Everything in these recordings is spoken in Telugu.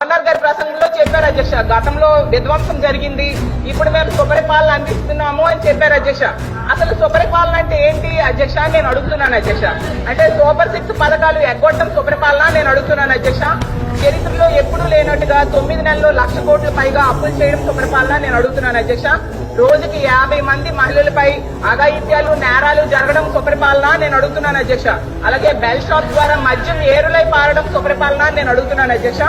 గవర్నర్ గారి ప్రసంగంలో చెప్పారు అధ్యక్ష. గతంలో విధ్వంసం జరిగింది. ఇప్పుడు మేము సుపరిపాలన అందిస్తున్నాము అని చెప్పారు అధ్యక్ష. అసలు సుపరిపాలన అంటే ఏంటి అధ్యక్ష? నేను అడుగుతున్నాను అధ్యక్ష. అంటే సూపర్ సిక్స్ పథకాలు ఎగ్గొట్టడం సుపరిపాలన నేను అడుగుతున్నాను అధ్యక్ష. చరిత్రలో ఎప్పుడూ లేనట్టుగా తొమ్మిది నెలల్లో లక్ష కోట్ల పైగా అప్పులు చేయడం సుపరిపాలన నేను అడుగుతున్నాను అధ్యక్ష. రోజుకి యాభై మంది మహిళలపై అఘాయిత్యాలు నేరాలు జరగడం సుపరిపాలన నేను అడుగుతున్నాను అధ్యక్ష. అలాగే బెల్ షాప్ ద్వారా మద్యం ఏరులై పారడం సుపరిపాలన నేను అడుగుతున్నాను అధ్యక్ష.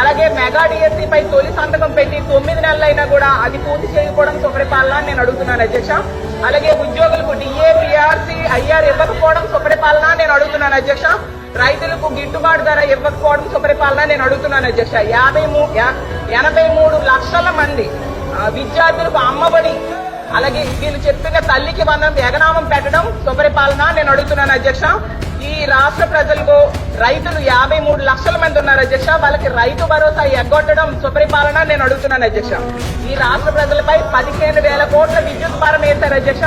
అలాగే మెగా డిఎస్సీపై తొలి సంతకం పెట్టి తొమ్మిది నెలలైనా కూడా అది పూర్తి చేయకపోవడం సుపరిపాలన నేను అడుగుతున్నాను అధ్యక్ష. అలాగే ఉద్యోగులకు డిఏ పిఆర్సీ ఐఆర్ ఇవ్వకపోవడం సుపరిపాలన నేను అడుగుతున్నాను అధ్యక్ష. రైతులకు గిట్టుబాటు ధర ఇవ్వకపోవడం సుపరిపాలన నేను అడుగుతున్నాను అధ్యక్ష. యాభై ఎనభై మూడు లక్షల మంది విద్యార్థులకు అమ్మబడి అలాగే వీళ్ళు చెప్పిన తల్లికి వందనం ఎగనామం పెట్టడం సుపరిపాలన నేను అడుగుతున్నాను అధ్యక్ష. ఈ రాష్ట్ర ప్రజలకు రైతులు యాభై మూడు లక్షల మంది ఉన్నారు అధ్యక్ష. వాళ్ళకి రైతు భరోసా ఎగ్గొట్టడం సుపరిపాలన నేను అడుగుతున్నాను అధ్యక్ష. ఈ రాష్ట్ర ప్రజలపై పదిహేను వేల కోట్ల విద్యుత్ భారం వేశారు అధ్యక్ష.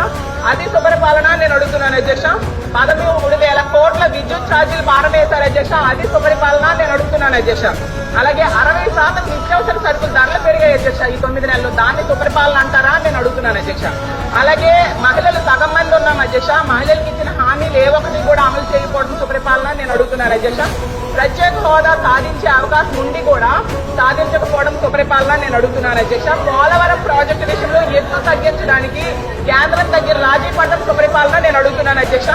అది సుపరిపాలన నేను అడుగుతున్నాను అధ్యక్ష. పదమూడు వేల కోట్ల విద్యుత్ ఛార్జీలు మారవేశారు అధ్యక్ష. అది సుపరిపాలన నేను అడుగుతున్నాను అధ్యక్ష. అలాగే అరవై శాతం నిత్యావసర సరుకులు ధరలు పెరిగాయి అధ్యక్ష ఈ తొమ్మిది నెలలు దాన్ని సుపరిపాలన అంటారా నేను అడుగుతున్నాను అధ్యక్ష. అలాగే మహిళలు సగం మంది ఉన్నాం అధ్యక్ష. మహిళలకు ఇచ్చిన హామీలు ఏ ఒకటి కూడా అమలు చేయకపోవడం సుపరిపాలన నేను అడుగుతున్నాను అధ్యక్ష. ప్రత్యేక హోదా సాధించే అవకాశం ఉండి కూడా సాధించకపోవడం సుపరిపాలన నేను అడుగుతున్నాను అధ్యక్ష. పోలవరం ప్రాజెక్టు విషయంలో ఎత్తు తగ్గించడానికి కేంద్రం దగ్గర రాజీ పడడం సుపరిపాలన నేను అడుగుతున్నాను అధ్యక్ష.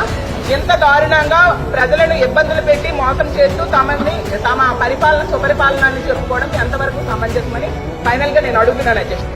ఇంత దారుణంగా ప్రజలను ఇబ్బందులు పెట్టి మోసం చేస్తూ తమని తమ పరిపాలన సుపరిపాలన అని చెప్పుకోవడం ఎంతవరకు సమంజసమని ఫైనల్గా నేను అడుగుతున్నాను అధ్యక్ష.